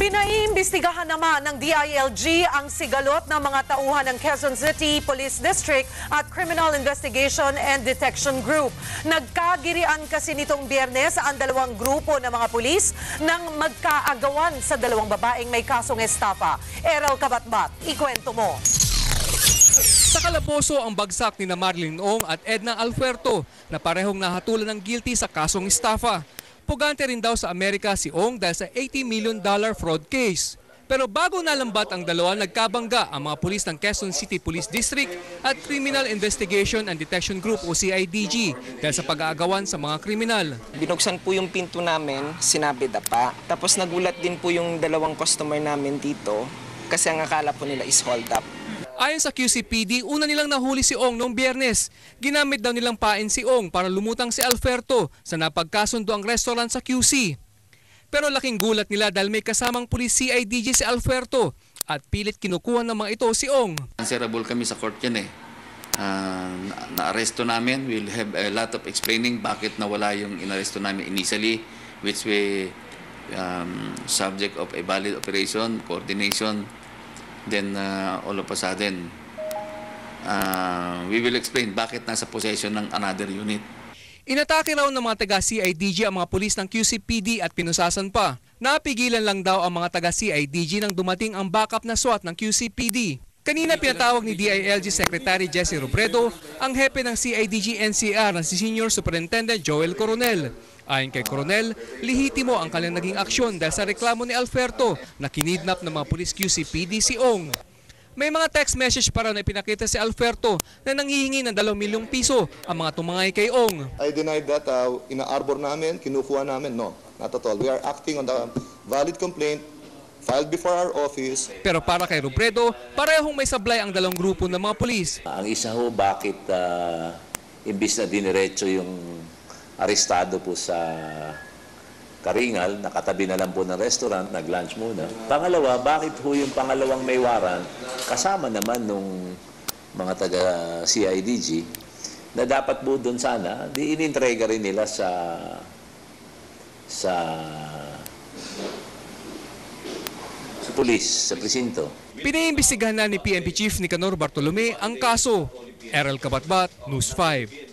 Pinaiimbestigahan naman ng DILG ang sigalot ng mga tauhan ng Quezon City Police District at Criminal Investigation and Detection Group. Nagkagirian kasi nitong biyernes ang dalawang grupo ng mga pulis nang magkaagawan sa dalawang babaeng may kasong estafa. Errol Kabatbat, ikwento mo. Sa kalaboso ang bagsak ni na Marlene Ong at Edna Alfuerto na parehong nahatulan ng guilty sa kasong estafa. Pugante rin daw sa Amerika si Ong dahil sa 80 million dollar fraud case. Pero bago nalambat ang dalawa, nagkabangga ang mga pulis ng Quezon City Police District at Criminal Investigation and Detection Group o CIDG dahil sa pag-aagawan sa mga kriminal. Binuksan po yung pinto namin, sinabi dapa. Tapos nagulat din po yung dalawang customer namin dito kasi ang akala po nila is hold up. Ayon sa QCPD, una nilang nahuli si Ong noong biyernes. Ginamit daw nilang pain si Ong para lumutang si Alferto sa napagkasundo ang restaurant sa QC. Pero laking gulat nila dahil may kasamang pulis CIDG si Alferto at pilit kinukuha ng mga ito si Ong. Answerable kami sa court yan eh. Na- na-aresto namin, we'll have a lot of explaining bakit nawala yung inaresto namin initially, which we um, subject of a valid operation, coordination, then uh, all of a sudden, uh, we will explain bakit nasa possession ng another unit. Inatake raw ng mga taga-CIDG ang mga pulis ng QCPD at pinusasan pa. Napigilan lang daw ang mga taga-CIDG nang dumating ang backup na SWAT ng QCPD. Kanina pinatawag ni DILG Secretary Jesse Robredo ang hepe ng CIDG NCR na si Senior Superintendent Joel Coronel. Ayon kay Coronel, lihitimo ang kanilang naging aksyon dahil sa reklamo ni Alferto na kinidnap ng mga pulis QCPD si Ong. May mga text message para na ipinakita si Alferto na nanghihingi ng 2 milyong piso ang mga tumangay kay Ong. I denied that. Uh, ina-arbor namin, kinukuha namin. No, not at all. We are acting on the valid complaint filed before our office. Pero para kay Robredo, parehong may sablay ang dalawang grupo ng mga pulis. Ang isa ho, bakit uh, imbis na diniretso yung arestado po sa Karingal, nakatabi na lang po ng restaurant, nag-lunch muna. Pangalawa, bakit ho yung pangalawang may warrant, kasama naman nung mga taga CIDG, na dapat po doon sana, di inintrega rin nila sa sa sa pulis, sa presinto. Pinaimbestigahan na ni PNP Chief Nicanor Bartolome ang kaso. Errol Kabatbat, News 5.